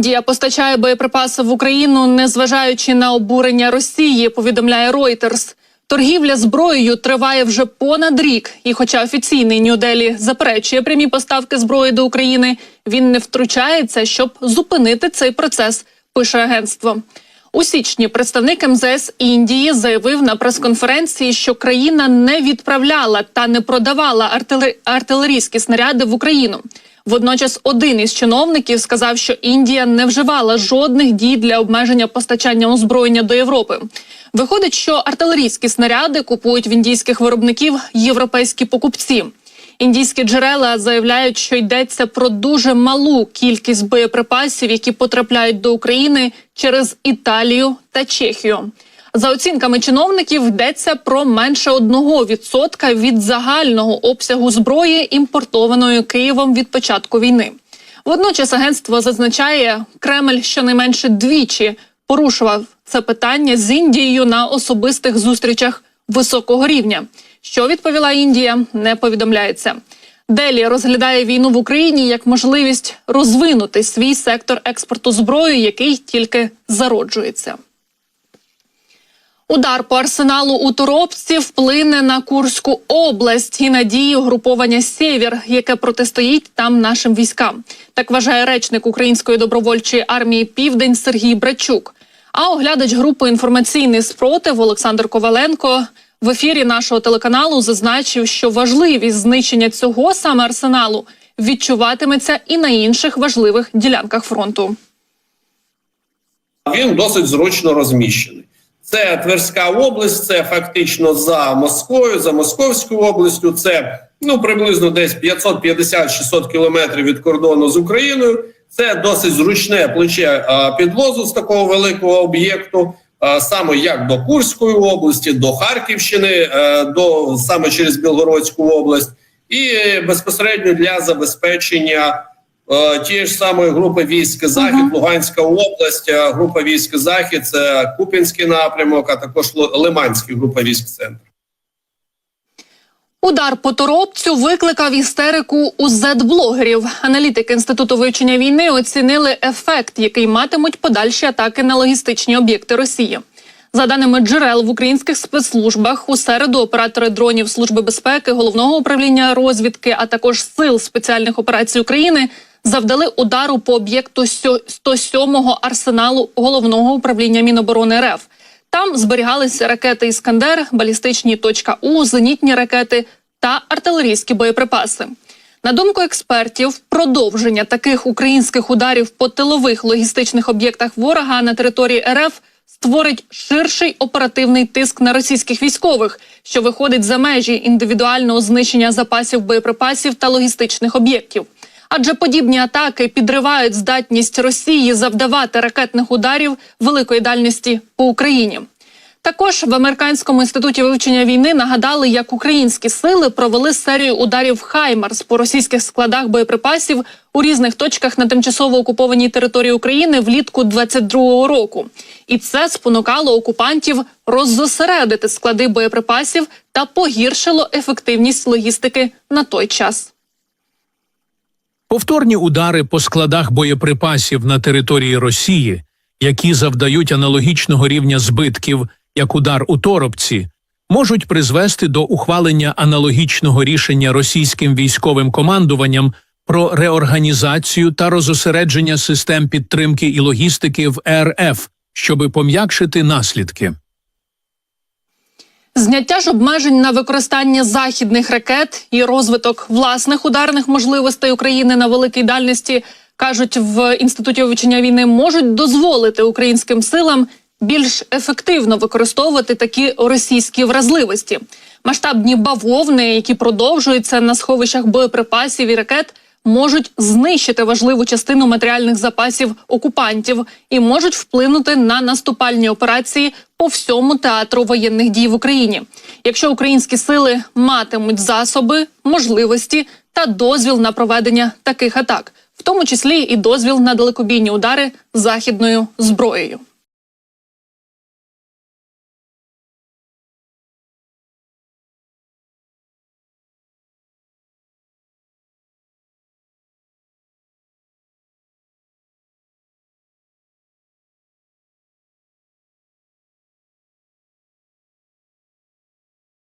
Індія постачає боєприпаси в Україну, незважаючи на обурення Росії. Повідомляє Reuters. Торгівля зброєю триває вже понад рік. І, хоча офіційний Нью-Делі заперечує прямі поставки зброї до України, він не втручається, щоб зупинити цей процес. Пише агентство. У січні представник МЗС Індії заявив на прес-конференції, що країна не відправляла та не продавала артилер... артилерійські снаряди в Україну. Водночас, один із чиновників сказав, що Індія не вживала жодних дій для обмеження постачання озброєння до Європи. Виходить, що артилерійські снаряди купують в індійських виробників європейські покупці. Індійські джерела заявляють, що йдеться про дуже малу кількість боєприпасів, які потрапляють до України через Італію та Чехію. За оцінками чиновників йдеться про менше 1% від загального обсягу зброї, імпортованої Києвом від початку війни. Водночас агентство зазначає, Кремль щонайменше двічі порушував це питання з Індією на особистих зустрічах високого рівня. Що відповіла Індія, не повідомляється. Делі розглядає війну в Україні як можливість розвинути свій сектор експорту зброї, який тільки зароджується. Удар по арсеналу у Торопці вплине на Курську область і надії угруповання Сєвєр, яке протистоїть там нашим військам. Так вважає речник Української добровольчої армії Південь Сергій Брачук. А оглядач групи інформаційний спротив Олександр Коваленко в ефірі нашого телеканалу зазначив, що важливість знищення цього саме арсеналу відчуватиметься і на інших важливих ділянках фронту. Він досить зручно розміщений. Це Тверська область, це фактично за Москвою, за Московською областю. Це ну приблизно десь 550-600 кілометрів від кордону з Україною. Це досить зручне плече підвозу з такого великого об'єкту, саме як до Курської області, до Харківщини, до саме через Білгородську область, і безпосередньо для забезпечення е, тієї ж самої групи військ Захід, Мгм. Луганська область, е, група військ Захід, це Купінський напрямок, а також Лиманський група військ Центр. Удар по торопцю викликав істерику у зет-блогерів. Аналітики інституту вивчення війни оцінили ефект, який матимуть подальші атаки на логістичні об'єкти Росії. За даними джерел в українських спецслужбах, у середу оператори дронів Служби безпеки, головного управління розвідки, а також сил спеціальних операцій України завдали удару по об'єкту сьо- 107-го арсеналу головного управління Міноборони РФ. Там зберігалися ракети Іскандер, балістичні точка У, зенітні ракети та артилерійські боєприпаси. На думку експертів, продовження таких українських ударів по тилових логістичних об'єктах ворога на території РФ створить ширший оперативний тиск на російських військових, що виходить за межі індивідуального знищення запасів боєприпасів та логістичних об'єктів. Адже подібні атаки підривають здатність Росії завдавати ракетних ударів великої дальності по Україні. Також в американському інституті вивчення війни нагадали, як українські сили провели серію ударів Хаймарс по російських складах боєприпасів у різних точках на тимчасово окупованій території України влітку 22-го року. І це спонукало окупантів роззосередити склади боєприпасів та погіршило ефективність логістики на той час. Повторні удари по складах боєприпасів на території Росії, які завдають аналогічного рівня збитків, як удар у Торопці, можуть призвести до ухвалення аналогічного рішення російським військовим командуванням про реорганізацію та розосередження систем підтримки і логістики в РФ, щоби пом'якшити наслідки. Зняття ж обмежень на використання західних ракет і розвиток власних ударних можливостей України на великій дальності кажуть в інституті вивчення війни, можуть дозволити українським силам більш ефективно використовувати такі російські вразливості. Масштабні бавовни, які продовжуються на сховищах боєприпасів і ракет, можуть знищити важливу частину матеріальних запасів окупантів і можуть вплинути на наступальні операції по всьому театру воєнних дій в Україні. Якщо українські сили матимуть засоби, можливості та дозвіл на проведення таких атак, в тому числі і дозвіл на далекобійні удари західною зброєю.